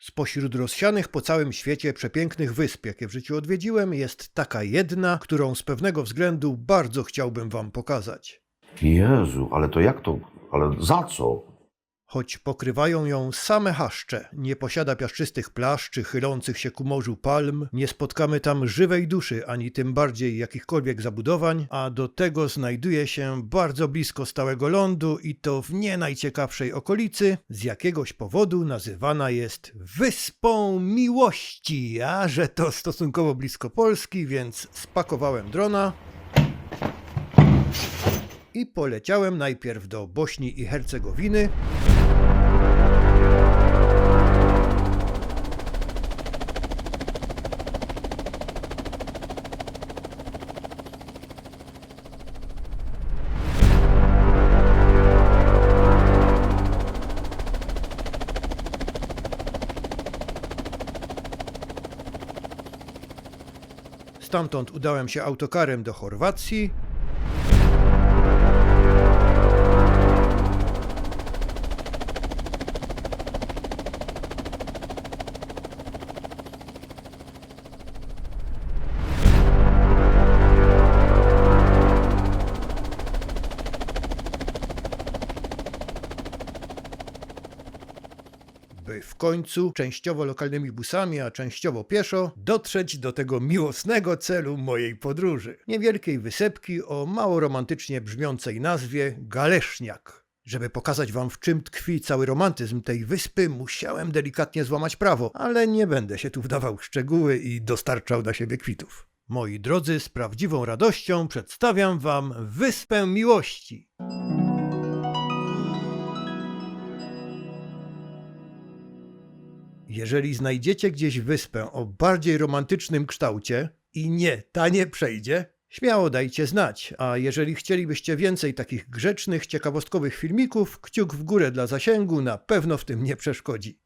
Spośród rozsianych po całym świecie przepięknych wysp, jakie w życiu odwiedziłem, jest taka jedna, którą z pewnego względu bardzo chciałbym wam pokazać. Jezu, ale to jak to? Ale za co? Choć pokrywają ją same chaszcze, nie posiada piaszczystych plaż czy chylących się ku morzu palm, nie spotkamy tam żywej duszy, ani tym bardziej jakichkolwiek zabudowań, a do tego znajduje się bardzo blisko stałego lądu i to w nie najciekawszej okolicy, z jakiegoś powodu nazywana jest Wyspą Miłości, a że to stosunkowo blisko Polski, więc spakowałem drona i poleciałem najpierw do Bośni i Hercegowiny, Stamtąd udałem się autokarem do Chorwacji. W końcu częściowo lokalnymi busami, a częściowo pieszo dotrzeć do tego miłosnego celu mojej podróży. Niewielkiej wysepki o mało romantycznie brzmiącej nazwie Galeszniak. Żeby pokazać wam w czym tkwi cały romantyzm tej wyspy, musiałem delikatnie złamać prawo, ale nie będę się tu wdawał w szczegóły i dostarczał na siebie kwitów. Moi drodzy, z prawdziwą radością przedstawiam wam Wyspę Miłości. Jeżeli znajdziecie gdzieś wyspę o bardziej romantycznym kształcie i nie, ta nie przejdzie, śmiało dajcie znać, a jeżeli chcielibyście więcej takich grzecznych, ciekawostkowych filmików, kciuk w górę dla zasięgu na pewno w tym nie przeszkodzi.